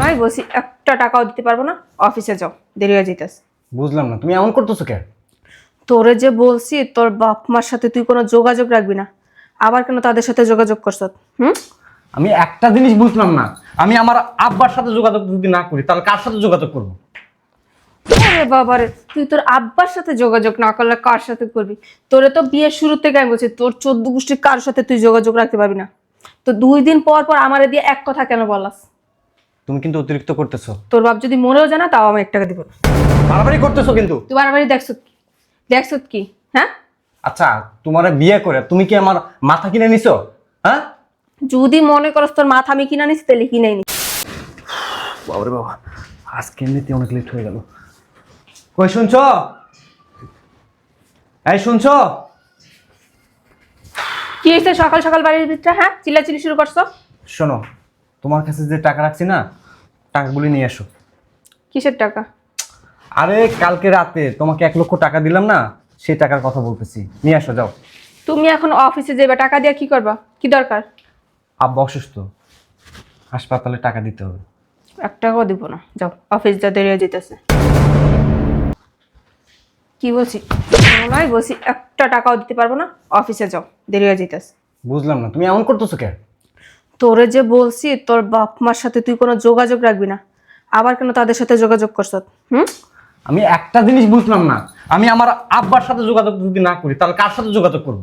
নয় বলছি একটা টাকাও দিতে পারব না। অফিসে যাও দেরি হয়ে যেতেছে বুঝলাম না তুমি এমন করতেছো কে? তোরে যে বলছি তোর বাপ মার সাথে তুই কোনো যোগাযোগ রাখবি না। আবার কেন তাদের সাথে যোগাযোগ করছ? হুম? আমি একটা জিনিস বুঝলাম না আমি আমার আব্বার সাথে যোগাযোগ যদি না করি তাহলে কার সাথে যোগাযোগ করব? আরে বাবারে তুই তোর আব্বার সাথে যোগাযোগ না করলে কার সাথে করবি? তোরে তো বিয়ের শুরু থেকে আমি বলছি তোর চোদ্দ গোষ্ঠীর কার সাথে তুই যোগাযোগ রাখতে পারবি না। তো দুই দিন পর পর আমারে দিয়ে এক কথা কেন বলাস তুমি কিন্তু অতিরিক্ত করতেছো। তোর বাপ যদি মরেও জানা তাও আমি এক টাকা দিব বাড়াবাড়ি করতেছো কিন্তু। তুই বারবারই দেখছ কি? দেখছ কি? হ্যাঁ? আচ্ছা তোমার বিয়ে করে তুমি কি আমার মাথা কিনে নিছো? হ্যাঁ? যদি মনে করস তোর মাথা আমি কিনা নিস তাহলে কিনাই নি বাবারে বাবা আজকে এমনিতে অনেক লেট হয়ে গেল। কই শুনছো? এই শুনছো? কি হয়েছে? সকাল সকাল বাড়ির ভিতরে হ্যাঁ? চিল্লাচিল্লি শুরু করছ? শোনো তোমার কাছে যে টাকা রাখছি না টাকাগুলি নিয়ে এসো। কিসের টাকা? আরে কালকে রাতে তোমাকে এক লক্ষ টাকা দিলাম না সেই টাকার কথা বলতেছি। নিয়ে আসো যাও। তুমি এখন অফিসে যাবে টাকা দিয়ে কি করবা? কি দরকার? আব্বা অসুস্থ। হাসপাতালে টাকা দিতে হবে। এক টাকাও দিব না। যাও অফিস যা দেরি হয়ে যেতেছে কি বলছি? নয় বলছি একটা টাকাও দিতে পারব না। অফিসে যাও দেরি হয়ে যেতেছে বুঝলাম না তুমি এমন করতেছো কে তোরে যে বলছি তোর বাপ মার সাথে তুই কোনো যোগাযোগ রাখবি না। আবার কেন তাদের সাথে যোগাযোগ করছ? হুম? আমি একটা জিনিস বুঝলাম না। আমি আমার আব্বার সাথে যোগাযোগ যদি না করি তাহলে কার সাথে যোগাযোগ করব?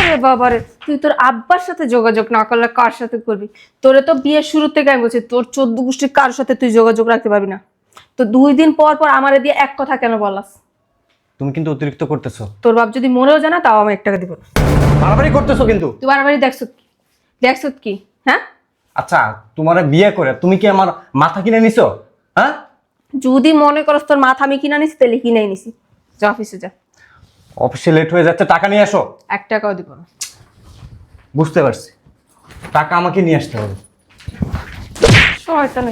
আরে বাবারে তুই তোর আব্বার সাথে যোগাযোগ না করলে কার সাথে করবি? তোরে তো বিয়ের শুরু থেকে আমি বলছি তোর চোদ্দ গোষ্ঠীর কার সাথে তুই যোগাযোগ রাখতে পারবি না। তো দুই দিন পর পর আমারে দিয়ে এক কথা কেন বলাস তুমি কিন্তু অতিরিক্ত করতেছো। তোর বাপ যদি মরেও জানা তাও আমি এক টাকা দিব বাড়াবাড়ি করতেছো কিন্তু। তুই বারবারই দেখছ কি? দেখছ কি? হ্যাঁ? আচ্ছা তোমার বিয়ে করে তুমি কি আমার মাথা কিনে নিছো? হ্যাঁ? যদি মনে করস তোর মাথা আমি কিনা নিছি তাহলে কিনাই নিছি যা অফিসে যা। অফিসে লেট হয়ে যাচ্ছে টাকা নিয়ে আসো। এক টাকাও দিব না। বুঝতে পারছি। টাকা আমাকে নিয়ে আসতে হবে। শয়তান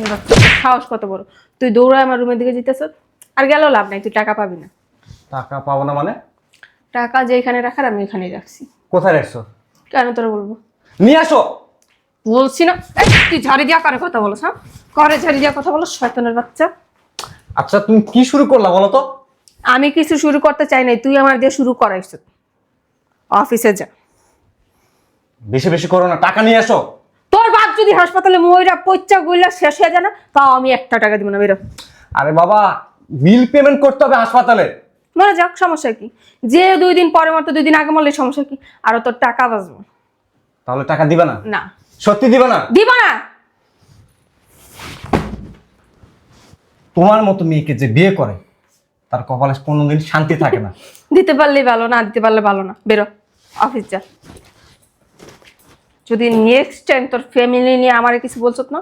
সাহস কত বড়? তুই দৌড়ায় আমার রুমের দিকে যেতেছ আর গেলেও লাভ নাই তুই টাকা পাবি না। টাকা পাবো না মানে? টাকা যেখানে রাখার আমি এখানেই রাখছি। কোথায় রাখছো? কেন তোরা বলব? নিয়ে আসো। বলছি না এই, তুই ঝাড়ি দিয়া কারে কথা বলো হ্যাঁ? করে ঝাড়ি দিয়া কথা বলো শয়তানের বাচ্চা। আচ্ছা তুমি কি শুরু করলা বলো তো? আমি কিছু শুরু করতে চাই নাই তুই আমার দিয়ে শুরু করাইছ অফিসে যা। বেশি বেশি করো না টাকা নিয়ে আসো। তোর বাপ যদি হাসপাতালে ময়রা পচ্চা গইলা শেষ হয়ে যায় না তাও আমি একটা টাকা দিব না বেরো। আরে বাবা বিল পেমেন্ট করতে হবে হাসপাতালে। মনে যাক সমস্যা কি? যে দুই দিন পরে মতো দুই দিন আগে মরলে সমস্যা কি? আরও তোর টাকা বাঁচবো। তাহলে টাকা দিবে না? না। সত্যি দিবে না? দিব না। তোমার মতো মেয়েকে যে বিয়ে করে তার কপালে কোনোদিন শান্তি থাকে না। দিতে পারলে ভালো না দিতে পারলে ভালো না। বেরো অফিস যা। যদি নেক্সট টাইম তোর ফ্যামিলি নিয়ে আমার কিছু বলছো না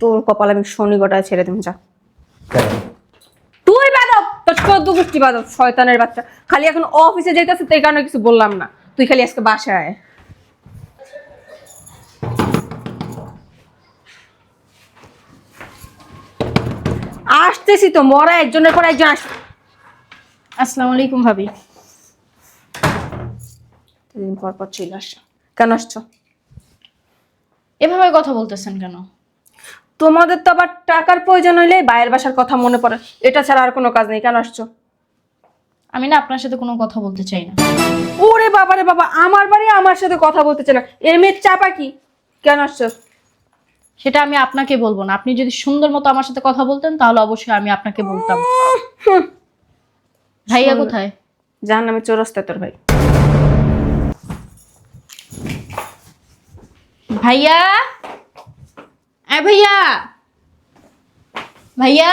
তোর কপাল আমি শনি গোটায় ছেড়ে দেবো যা। তুই বাদব তোর চোদ্দ গোষ্ঠী বাদব শয়তানের বাচ্চা। খালি এখন অফিসে যেতেছে তাই কারণে কিছু বললাম না। তুই খালি আজকে বাসায় আয়। আসতেছি তো মরা একজনের পর একজন আস আসসালামু আলাইকুম ভাবি। দিন পর পর চলে আসছো। কেন আসছো? এভাবে কথা বলতেছেন কেন? তোমাদের তো আবার টাকার প্রয়োজন হইলে বাইরের বাসার কথা মনে পড়ে। এটা ছাড়া আর কোনো কাজ নেই। কেন আসছো? আমি না আপনার সাথে কোনো কথা বলতে চাই না। ওরে বাবা রে বাবা আমার বাড়ি আমার সাথে কথা বলতে চাই না। এর মেয়ের চাপা কি? কেন আসছো? সেটা আমি আপনাকে বলব না। আপনি যদি সুন্দর মতো আমার সাথে কথা বলতেন তাহলে অবশ্যই আমি আপনাকে বলতাম। ভাইয়া কোথায়? জান আমি চোরস্তা তোর ভাই। ভাইয়া? এ ভাইয়া! ভাইয়া?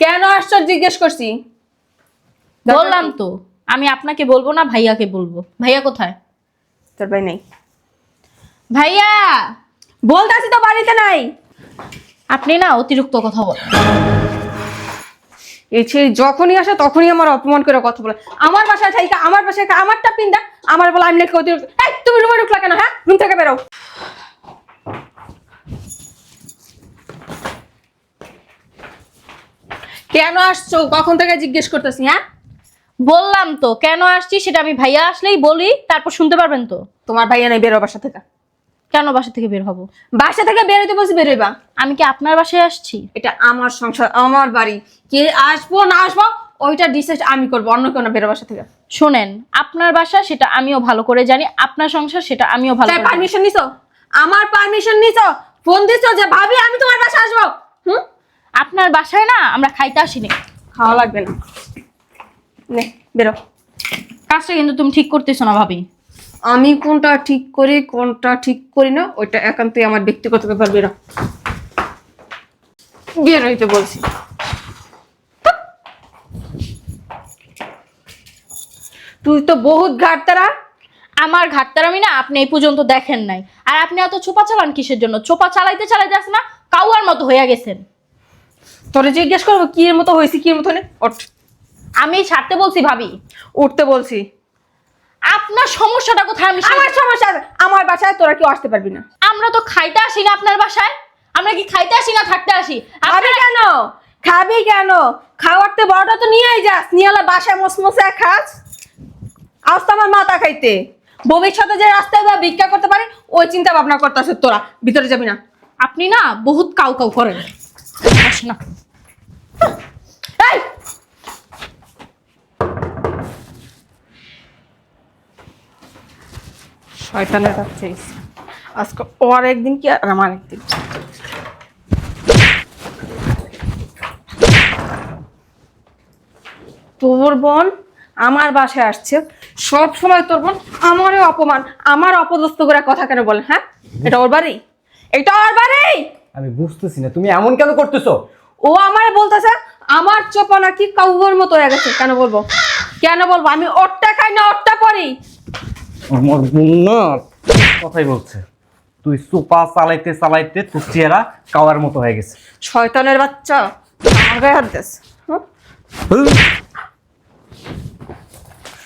কেন আসছো? জিজ্ঞেস করছি। বললাম তো আমি আপনাকে বলব না ভাইয়াকে বলব। ভাইয়া কোথায়? তোর ভাই নেই। ভাইয়া! বলতে আছি তো বাড়িতে নাই। আপনি না অতিরিক্ত কথা বলেন। এই ছেলে যখনই আসে তখনই আমার অপমান করে কথা বলে। আমার বাসায় থাইকা আমার বাসায় খা- আমারটা পিন্দা আমার বলে আমি নাকি অতিরিক্ত এই তুমি রুমে ঢুকলা কেন হ্যাঁ? রুম থেকে বেরো। কেন আসছো? কখন থেকে জিজ্ঞেস করতেছি হ্যাঁ? বললাম তো কেন আসছি সেটা আমি ভাইয়া আসলেই বলি তারপর শুনতে পারবেন তো। তোমার ভাইয়া নেই বেরো বাসা থেকে। কেন বাসা থেকে বের হব? বাসা থেকে বেরোতে বলছি বেরোইবা। আমি কি আপনার বাসায় আসছি? এটা আমার সংসার আমার বাড়ি। কে আসব না আসব ওইটা ডিসাইড আমি করব অন্য কেউ না বেরো বাসা থেকে। শোনেন আপনার বাসা সেটা আমিও ভালো করে জানি আপনার সংসার সেটা আমিও ভালো। পারমিশন নিছো? আমার পারমিশন নিছো? ফোন দিছো যে ভাবি আমি তোমার বাসা আসব। হুম? আপনার বাসায় না আমরা খাইতে আসিনি। খাওয়া লাগবে না। নে বেরো। কাজটা কিন্তু তুমি ঠিক করতেছো না ভাবি। আমি কোনটা ঠিক করি কোনটা ঠিক করি না ওইটা একান্তই আমার ব্যক্তিগত ব্যাপার বেরো। বেরোইতে বলছি। তুই তো বহুত ঘাটতারা। আমার ঘাটতারামি না আপনি এই পর্যন্ত দেখেন নাই। আর আপনি এত চোপা চালান কিসের জন্য? চোপা চালাইতে চালাইতে আসে না কাউয়ার মতো হইয়া গেছেন। তোরে জিজ্ঞেস করব কি এর মতো হয়েছে কি এর মতো নেই ওঠ। আমি ছাড়তে বলছি ভাবি। উঠতে বলছি। আপনার সমস্যাটা কোথায়? আমি আমার সমস্যা আছে। আমার বাসায় তোরা কেউ আসতে পারবি না। আমরা তো খাইতে আসি না আপনার বাসায়। আমরা কি খাইতে আসি না থাকতে আসি? খাবি আপনারা- কেন? খাবি কেন? খাওয়ারতে বড়টা তো নিয়েই যাস। নিয়ে বাসায় মসমসে খাস। আজ তো আমার মাথা খাইতে। ভবিষ্যতে যে রাস্তায় বা ভিক্ষা করতে পারে ওই চিন্তা ভাবনা করতে করতেছ তোরা। ভিতরে যাবি না। আপনি না বহুত কাউ কাউ করেন। না। এই! শয়তানের এসে। আজকে ওর একদিন কি আর আমার একদিন? তোর বোন আমার বাসায় আসছে। সব সময় তোর বোন আমারই অপমান আমার অপদস্থ করে কথা কেন বলে হ্যাঁ? এটা ওর বাড়ি? এটা ওর বাড়ি? আমি বুঝতেছি না তুমি এমন কেন করতেছো? ও আমায় বলতেছে আমার চোপা নাকি কাউর মতো হয়ে গেছে কেন বলব? কেন বলব? আমি ওরটা খাই না ওরটা পরি আমার বোন না কথাই বলছে। তুই সোফা চালাইতে চালাইতে তোর চেহারা কাওয়ার মতো হয়ে গেছে। শয়তানের বাচ্চা আমার গায়ে হাত দিস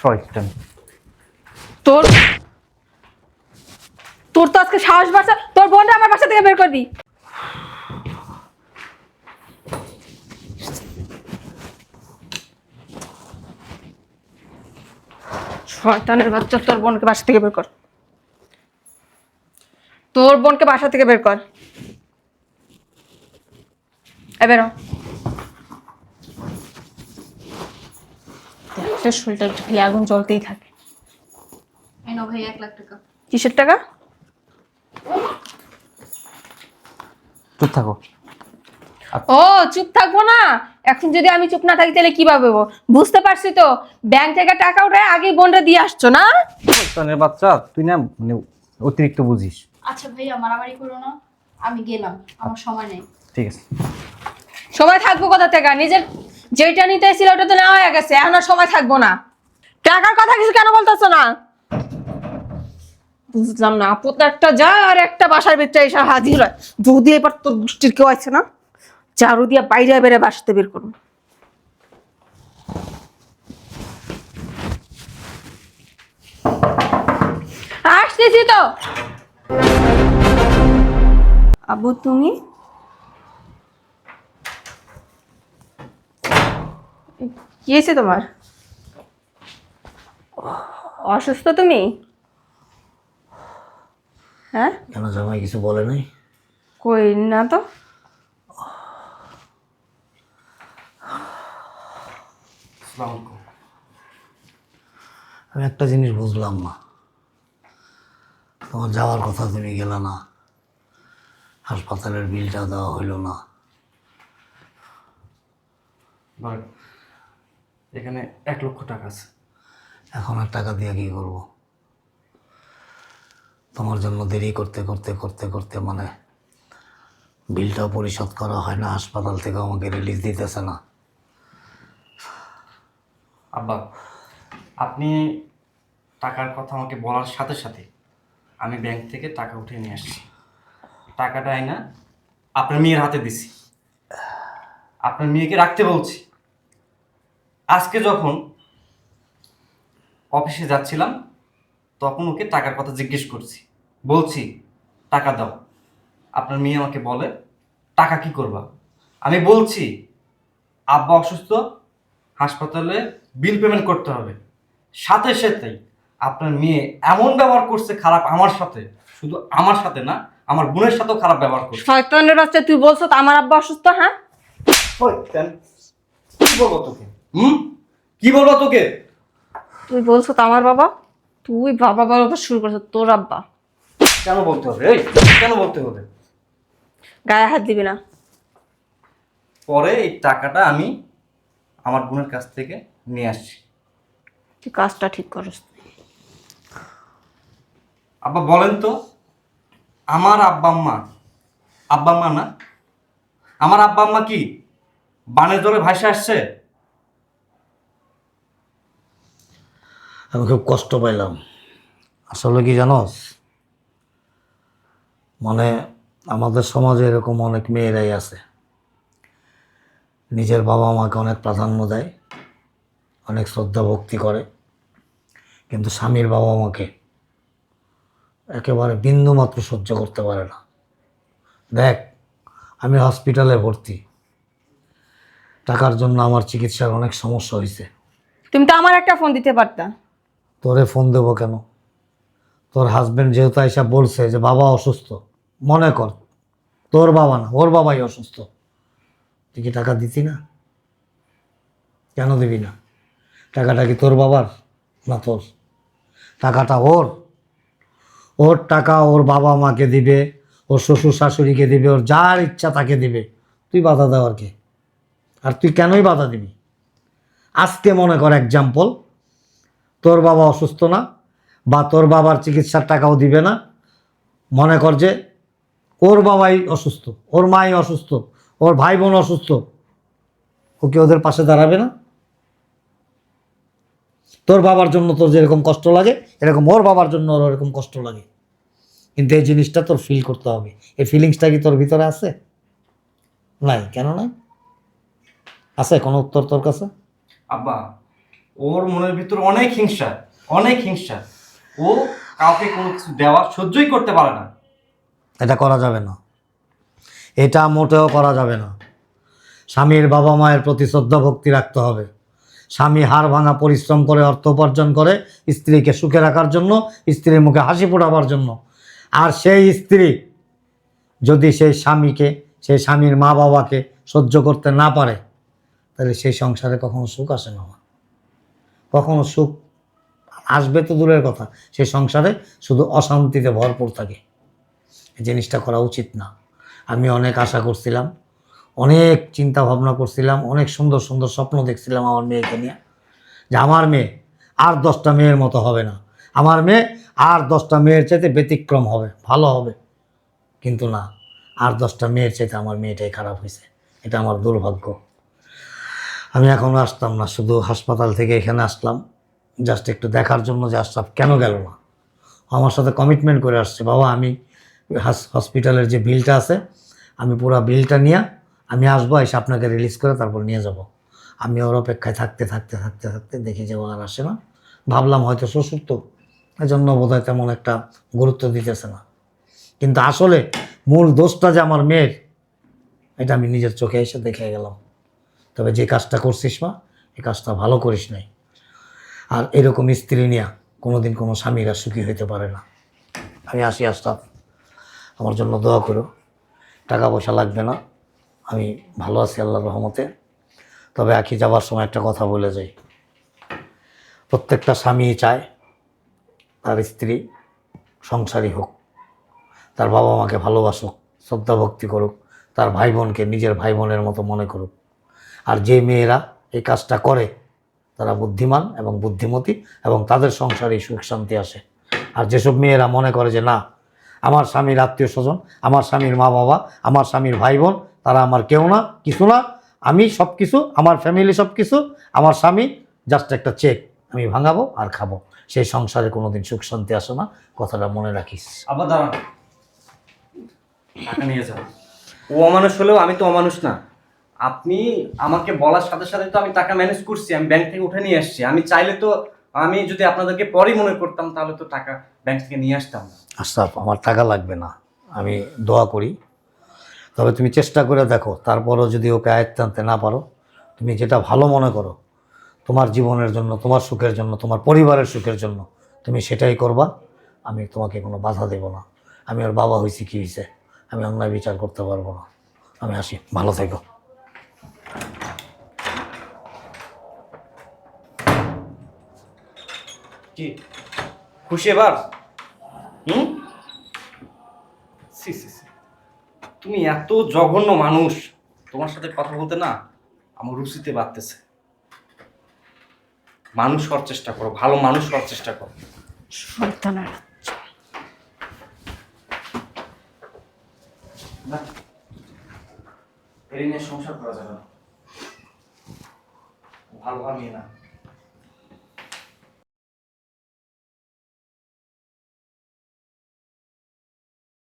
শয়তান। তোর তোর তো আজকে সাহস বাসা তোর বোনটা আমার বাসা থেকে বের করবি। শয়তানের বাচ্চা তোর বোনকে বাসা থেকে বের কর। তোর বোনকে বাসা থেকে বের কর। এ বেরো। দেখ, শরীরটা একটু খালি আগুন জ্বলতেই থাকে। এনো ভাই এক লাখ টাকা। কিসের টাকা? চুপ থাকো। ও চুপ থাকব না? এখন যদি আমি চুপ না থাকি তাহলে কীভাবে হব? বুঝতে পারছি তো ব্যাংক থেকে টাকা উঠে আগে বোনটা দিয়ে আসছো না? শয়তানের বাচ্চা তুই না মানে অতিরিক্ত বুঝিস। আচ্ছা ভাইয়া মারামারি করো না। আমি গেলাম আমার সময় নেই। ঠিক আছে। সময় থাকব কোথা থেকে? নিজের যেটা নিতে এসেছিল ওটা তো নেওয়া হয়ে গেছে এখন আর সময় থাকব না। টাকার কথা কিছু কেন বলতেছো না? বুঝলাম না আপদ একটা যা আর একটা বাসার ভিতরে এসে হাজির হয়। যদি এবার তোর দৃষ্টির কেউ আছে না? চারু দিয়া বাইরে বেড়ে বাসাতে বের করুন। আসতেছি তো। আবু তুমি? কি হয়েছে তোমার? অসুস্থ তুমি? হ্যাঁ? কেন জামাই কিছু বলে নাই? কই না তো। আমি একটা জিনিস বুঝলাম না। তোমার যাওয়ার কথা তুমি গেলে না। হাসপাতালের বিলটা দেওয়া হইল না। এখানে এক লক্ষ টাকা আছে। এখন আর টাকা দিয়ে কি করব? তোমার জন্য দেরি করতে করতে করতে করতে মানে বিলটাও পরিশোধ করা হয় না। হাসপাতাল থেকে আমাকে রিলিজ দিতেছে না। আব্বা, আপনি টাকার কথা আমাকে বলার সাথে সাথে আমি ব্যাংক থেকে টাকা উঠিয়ে নিয়ে আসছি। টাকাটা না আপনার মেয়ের হাতে দিছি। আপনার মেয়েকে রাখতে বলছি। আজকে যখন অফিসে যাচ্ছিলাম, তখন ওকে টাকার কথা জিজ্ঞেস করছি। বলছি, টাকা দাও। আপনার মেয়ে আমাকে বলে, টাকা কি করবা? আমি বলছি, আব্বা অসুস্থ, হাসপাতালে বিল পেমেন্ট করতে হবে। সাথে সাথেই আপনার মেয়ে এমন ব্যবহার করছে খারাপ আমার সাথে শুধু আমার সাথে না আমার বোনের সাথেও খারাপ ব্যবহার করছে। শয়তানের বাচ্চা তুই বলছো তো আমার আব্বা অসুস্থ হ্যাঁ? কেন? কি বলব তোকে? হুম? কি বলব তোকে? তুই বলছো তো আমার বাবা? তুই বাবা বলতে শুরু করছ তোর আব্বা। কেন বলতে হবে? এই কেন বলতে হবে? গায়ে হাত দিবি না। পরে এই টাকাটা আমি আমার বোনের কাছ থেকে নিয়ে আসছি। তুই কাজটা ঠিক করস। আব্বা বলেন তো আমার আব্বা আম্মা আব্বা আম্মা না? আমার আব্বা আম্মা কি বানের জলে ভাসে আসছে? আমি খুব কষ্ট পাইলাম। আসলে কি জানোস মানে আমাদের সমাজে এরকম অনেক মেয়েরাই আছে। নিজের বাবা মাকে অনেক প্রাধান্য দেয় অনেক শ্রদ্ধা ভক্তি করে কিন্তু স্বামীর বাবা মাকে একেবারে বিন্দু মাত্র সহ্য করতে পারে না। দেখ আমি হসপিটালে ভর্তি। টাকার জন্য আমার চিকিৎসার অনেক সমস্যা হয়েছে। তুমি তো আমার একটা ফোন দিতে পারতা। তোরে ফোন দেবো কেন? তোর হাজবেন্ড যেহেতু এসে বলছে যে বাবা অসুস্থ মনে কর তোর বাবা না ওর বাবাই অসুস্থ। তুই কি টাকা দিতি না? কেন দিবি না? টাকাটা কি তোর বাবার না তোর? টাকাটা ওর। ওর টাকা ওর বাবা মাকে দিবে, ওর শ্বশুর শাশুড়িকে দিবে, ওর যার ইচ্ছা তাকে দিবে। তুই বাধা দেওয়ার কে? আর তুই কেনই বাধা দিবি? আজকে মনে কর এক্সাম্পল তোর বাবা অসুস্থ না, বা তোর বাবার চিকিৎসার টাকাও দিবে না। মনে কর যে ওর বাবাই অসুস্থ, ওর মাই অসুস্থ ওর ভাই বোন অসুস্থ। ও কি ওদের পাশে দাঁড়াবে না? তোর বাবার জন্য তোর যেরকম কষ্ট লাগে এরকম ওর বাবার জন্য ওর এরকম কষ্ট লাগে। কিন্তু এই জিনিসটা তোর ফিল করতে হবে। এই ফিলিংসটা কি তোর ভিতরে আছে? নাই। কেন নাই? আছে কোনো উত্তর তোর কাছে? আব্বা ওর মনের ভিতর অনেক হিংসা অনেক হিংসা। ও কাউকে কোনো কিছু দেওয়া সহ্যই করতে পারে না। এটা করা যাবে না। এটা মোটেও করা যাবে না। স্বামীর বাবা মায়ের প্রতি শ্রদ্ধা ভক্তি রাখতে হবে। স্বামী হাড় ভাঙা পরিশ্রম করে অর্থ উপার্জন করে স্ত্রীকে সুখে রাখার জন্য, স্ত্রীর মুখে হাসি ফোটাবার জন্য। আর সেই স্ত্রী যদি সেই স্বামীকে, সেই স্বামীর মা বাবাকে সহ্য করতে না পারে, তাহলে সেই সংসারে কখনো সুখ আসে না কখনো সুখ আসবে তো দূরের কথা, সেই সংসারে শুধু অশান্তিতে ভরপুর থাকে। এই জিনিসটা করা উচিত না। আমি অনেক আশা করছিলাম, অনেক চিন্তা ভাবনা করছিলাম, অনেক সুন্দর সুন্দর স্বপ্ন দেখছিলাম আমার মেয়েকে নিয়ে, যে আমার মেয়ে আর দশটা মেয়ের মতো হবে না। আমার মেয়ে আর দশটা মেয়ের চাইতে ব্যতিক্রম হবে, ভালো হবে। কিন্তু না, আর দশটা মেয়ের চাইতে আমার মেয়েটাই খারাপ হয়েছে, এটা আমার দুর্ভাগ্য। আমি এখনও আসতাম না, শুধু হাসপাতাল থেকে এখানে আসলাম জাস্ট একটু দেখার জন্য যে আশরাফ কেন গেল না। আমার সাথে কমিটমেন্ট করে আসছে, বাবা আমি হসপিটালের যে বিলটা আছে, আমি পুরো বিলটা নিয়ে, আমি আসব, এসে আপনাকে রিলিজ করে তারপর নিয়ে যাব। আমি ওর অপেক্ষায় থাকতে থাকতে থাকতে থাকতে দেখি যে ও আর আসে না। ভাবলাম হয়তো শ্বশুর তো এজন্য বোধ হয় তেমন একটা গুরুত্ব দিতেছে না। কিন্তু আসলে মূল দোষটা যে আমার মেয়ের, এটা আমি নিজের চোখে এসে দেখে গেলাম। তবে যে কাজটা করছিস মা এই কাজটা ভালো করিস নাই। আর এরকম স্ত্রী নিয়ে কোনোদিন কোনো স্বামীরা সুখী হইতে পারে না। আমি আসি আসতাম আমার জন্য দোয়া করো। টাকা পয়সা লাগবে না। আমি ভালো আছি আল্লাহর রহমতে। তবে আখি যাবার সময় একটা কথা বলে যাই। প্রত্যেকটা স্বামী চায় তার স্ত্রী সংসারী হোক। তার বাবা মাকে ভালোবাসুক, শ্রদ্ধা ভক্তি করুক, তার ভাই বোনকে নিজের ভাই বোনের মতো মনে করুক। আর যে মেয়েরা এই কাজটা করে, তারা বুদ্ধিমান এবং বুদ্ধিমতী এবং তাদের সংসারে সুখ শান্তি আসে। আর যেসব মেয়েরা মনে করে যে না আমার স্বামীর আত্মীয় স্বজন, আমার স্বামীর মা বাবা, আমার স্বামীর ভাই বোন, তারা আমার কেউ না, কিছু না। আমি সব কিছু আমার ফ্যামিলি সব কিছু আমার স্বামী জাস্ট একটা চেক আমি ভাঙাবো আর খাব। সেই সংসারে কোনোদিন সুখ শান্তি আসে না, কথাটা মনে রাখিস। আবার দাঁড়ান। টাকা নিয়ে যান ও অমানুষ হলেও আমি তো অমানুষ না। আপনি আমাকে বলার সাথে সাথে তো আমি টাকা ম্যানেজ করছি, আমি ব্যাংক থেকে উঠে নিয়ে আসছি আমি চাইলে তো আমি যদি আপনাদেরকে পরেই মনে করতাম, তাহলে তো টাকা ব্যাংক থেকে নিয়ে আসতাম না। আশরাফ, আমার টাকা লাগবে না, আমি দোয়া করি। তবে তুমি চেষ্টা করে দেখো, তারপরও যদি ওকে আয়ত্তে আনতে না পারো, তুমি যেটা ভালো মনে করো, তোমার জীবনের জন্য, তোমার সুখের জন্য, তোমার পরিবারের সুখের জন্য, তুমি সেটাই করবা, আমি তোমাকে কোনো বাধা দেব না। আমি ওর বাবা হয়েছি কী হয়েছে, আমি অন্যায় বিচার করতে পারব না। আমি আসি, ভালো থেকো। কি? খুশি এবার হুম সি সি সি। তুমি এত জঘন্য মানুষ। তোমার সাথে কথা বলতে না আমার রুচিতে বাড়তেছে। মানুষ হওয়ার চেষ্টা করো ভালো মানুষ হওয়ার চেষ্টা করো। শয়তানের সংসার করা যাবে না। ভালো ভালো মেয়ে না।